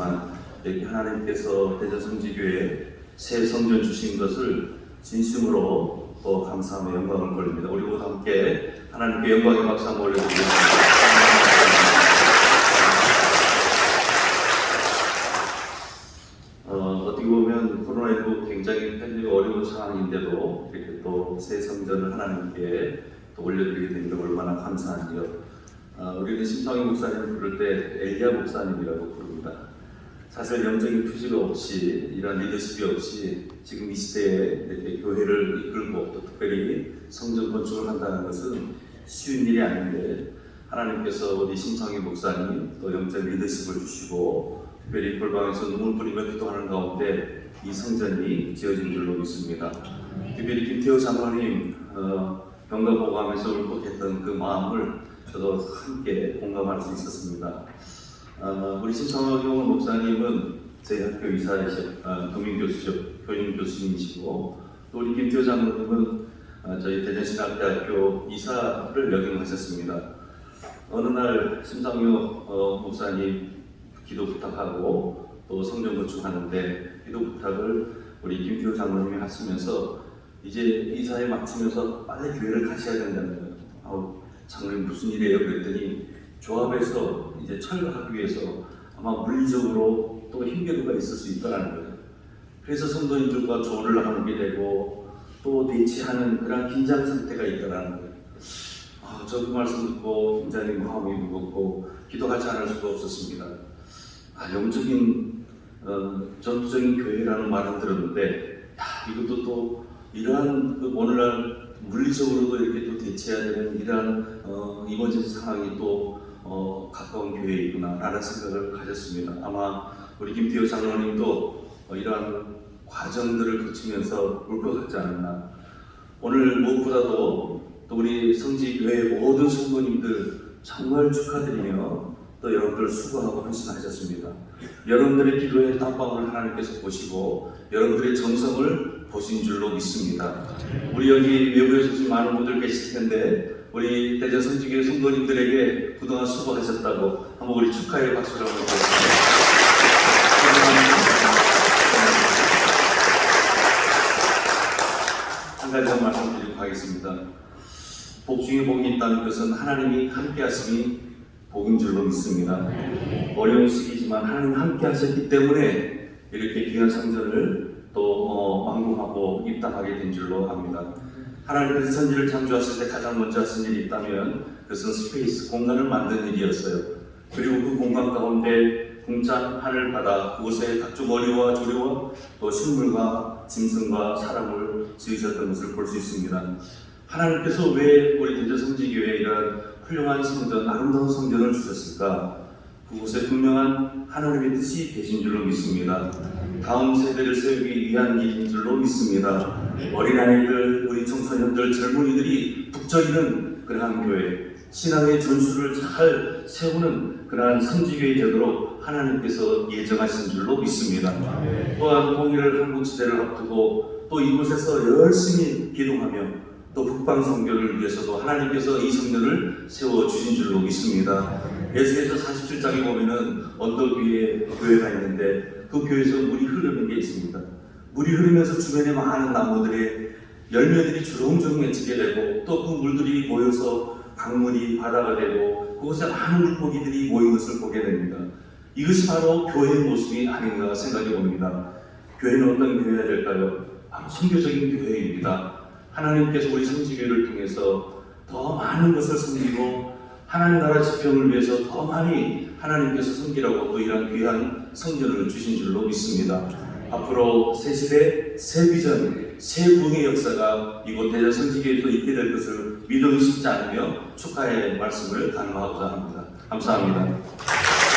모르겠지만 여기 하나님께서 대전 성지교회 새 성전 주신 것을 진심으로 또 감사하며 영광을 돌립니다. 우리 모두 함께 하나님께 영광의 박수 한번 올려드리겠습니다. 어, 어떻게 보면 코로나19 굉장히 현재 어려운 상황인데도 이렇게 또 새 성전을 하나님께 또 올려드리게 된게 얼마나 감사한지요. 어, 우리는 심상희 목사님을 부를 때 엘리야 목사님이라고 부릅니다. 사실 영적인 투지가 없이 이런 리더십이 없이 지금 이 시대에 이렇게 교회를 이끌고 또 특별히 성전 건축을 한다는 것은 쉬운 일이 아닌데 하나님께서 우리 심상희 목사님 또 영적 리더십을 주시고 특별히 골방에서 눈물 뿌리며 기도하는 가운데 이 성전이 지어진 줄로 믿습니다. 특별히 김태호 장로님 어, 병가 보고하면서 울컥했던 그 마음을 저도 함께 공감할 수 있었습니다. 어, 우리 신성호 목사님은 저희 학교 이사이셔, 어, 교민교수죠, 교인 교수님이시고 또 우리 김태호 장로님은 어, 저희 대전신학대학교 이사를 역임하셨습니다. 어느 날 심상효 어, 목사님 기도 부탁하고 또 성전 건축하는데 기도 부탁을 우리 김태호 장로님이 하시면서 이제 이사에 마치면서 빨리 교회를 가셔야 된다는 거예요. 아우 장로님 무슨 일이에요? 그랬더니 조합에서 이제 철거하기 위해서 아마 물리적으로 또 힘겨루가 있을 수 있다는 거예요. 그래서 성도님들과 조언을 나누게 되고 또 대치하는 그런 긴장 상태가 있다는 거예요. 아, 저그 말씀 듣고 굉장히 마음이 무겁고 기도하지 않을 수가 없었습니다. 아, 영적인 어, 전투적인 교회라는 말은 들었는데 야, 이것도 또 이러한 그 오늘날 물리적으로도 이렇게 또 대체해야 되는 이러한 어, 이번 상황이 또 어, 가까운 교회이구나라는 생각을 가졌습니다. 아마 우리 김태호 장로님도 어, 이러한 과정들을 거치면서 울컥하지 않았나. 오늘 무엇보다도 또 우리 성지교회 모든 성도님들 정말 축하드리며 또 여러분들 수고하고 헌신하셨습니다. 여러분들의 기도의 땀방울 하나님께서 보시고 여러분들의 정성을 보신 줄로 믿습니다. 우리 여기 외부에 오신 많은 분들 계실 텐데 우리 대전 성지교회 성도님들에게 그동안 수고하셨다고 한번 우리 축하의 박수를 한번 드리겠습니다. 한 가지 말씀 드리고 가겠습니다. 복 중에 복이 있다는 것은 하나님이 함께 하심이 복인 줄로 믿습니다. 어려운 시기지만 하나님 함께 하셨기 때문에 이렇게 귀한 성전을 또 어, 완공하고 입당하게 된 줄로 압니다. 하나님께서 선지를 창조하실 때 가장 먼저 하신 일이 있다면 그것은 스페이스, 공간을 만드는 일이었어요. 그리고 그 공간 가운데 공짜 하늘 바다 그곳에 각종 어류와 조류와 또 식물과 짐승과 사람을 지으셨던 것을 볼 수 있습니다. 하나님께서 왜 우리 대전 성지교회에 이런 훌륭한 성전, 아름다운 성전을 주셨을까? 그곳에 분명한 하나님의 뜻이 계신 줄로 믿습니다. 다음 세대를 세우기 위한 일인 줄로 믿습니다. 어린아이들, 우리 청소년들, 젊은이들이 북적이는 그러한 교회, 신앙의 전수를 잘 세우는 그러한 성지교회 되도록 하나님께서 예정하신 줄로 믿습니다. 또한 통일을 한국 시대를 앞두고 또 이곳에서 열심히 기도하며 또 북방 성교를 위해서도 하나님께서 이 성전을 세워 주신 줄로 믿습니다. 예수께서 47장에 보면은 언덕 위에 교회가 있는데 그 교회에서 물이 흐르는 게 있습니다. 물이 흐르면서 주변에 많은 나무들의 열매들이 주렁주렁 맺히게 되고 또 그 물들이 모여서 강물이 바다가 되고 그곳에 많은 물고기들이 모인 것을 보게 됩니다. 이것이 바로 교회의 모습이 아닌가 생각해 봅니다. 교회는 어떤 교회가 될까요? 바로 선교적인 교회입니다. 하나님께서 우리 성지교회를 통해서 더 많은 것을 섬기고 하나님 나라 지평을 위해서 더 많이 하나님께서 섬기라고 또 이러한 귀한 성전을 주신 줄로 믿습니다. 앞으로 새 시대, 새 비전, 새 부흥의 역사가 이곳 대전 성지교회에서 있게 될 것을 믿어 의심지 않으며 축하의 말씀을 강화하고자 합니다. 감사합니다.